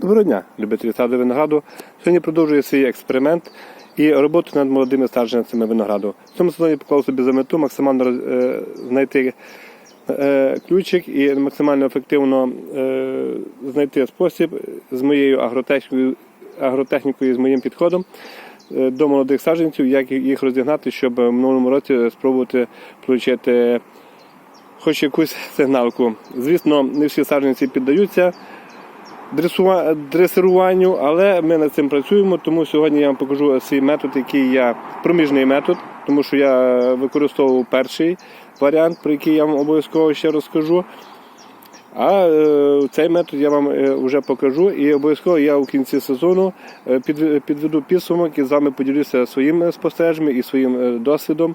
Доброго дня, любителі саду винограду. Сьогодні продовжую свій експеримент і роботу над молодими саджанцями винограду. В цьому сезоні поклав собі за мету максимально е, знайти е, ключик і максимально ефективно е, знайти спосіб з моєю агротехнікою, агротехнікою з моїм підходом до молодих саджанців, як їх розігнати, щоб в минулому році спробувати отримати хоч якусь сигналку. Звісно, не всі саджанці піддаються дресируванню, але ми над цим працюємо, тому сьогодні я вам покажу свій метод, який я проміжний метод, тому що я використовував перший варіант, про який я вам обов'язково ще розкажу. А е, цей метод я вам е, вже покажу і обов'язково я у кінці сезону е, під, підведу підсумок і з вами поділюся своїми спостереженнями і своїм е, досвідом.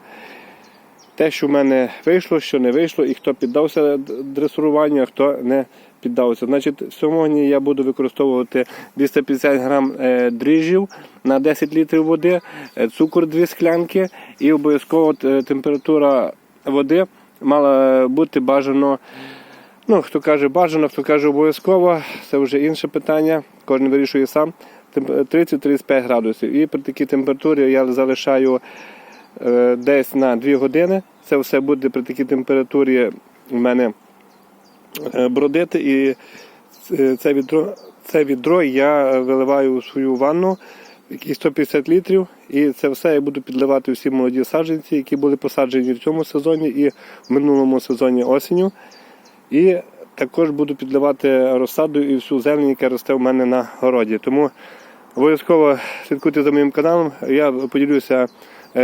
Те, що в мене вийшло, що не вийшло, і хто піддався дресуруванню, а хто не піддався. Значить, сьогодні я буду використовувати 250 грам е, дріжджів на 10 літрів води, е, цукор 2 склянки і обов'язково е, температура води мала бути бажано. Ну, хто каже бажано, хто каже обов'язково, це вже інше питання. Кожен вирішує сам. Темп- 30-35 градусів. І при такій температурі я залишаю десь на 2 години. Це все буде при такій температурі у мене е, бродити. І е, це відро, це відро я виливаю у свою ванну, який 150 літрів. І це все я буду підливати всі молоді саджанці, які були посаджені в цьому сезоні і в минулому сезоні осінню. І також буду підливати розсаду і всю зелень, яка росте в мене на городі. Тому обов'язково слідкуйте за моїм каналом. Я поділюся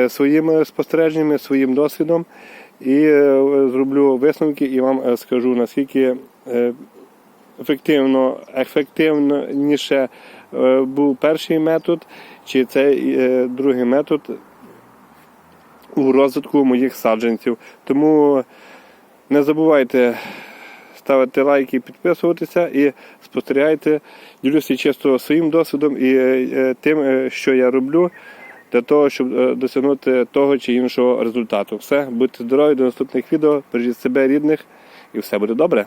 своїми спостереженнями, своїм досвідом і е, зроблю висновки і вам е, скажу наскільки е, ефективно, ефективніше е, був перший метод, чи цей е, другий метод у розвитку моїх саджанців. Тому не забувайте ставити лайки, підписуватися і спостерігайте. Ділюся чисто своїм досвідом і е, е, тим, е, що я роблю для того, щоб е, досягнути того чи іншого результату. Все, будьте здорові, до наступних відео, бережіть себе рідних і все буде добре.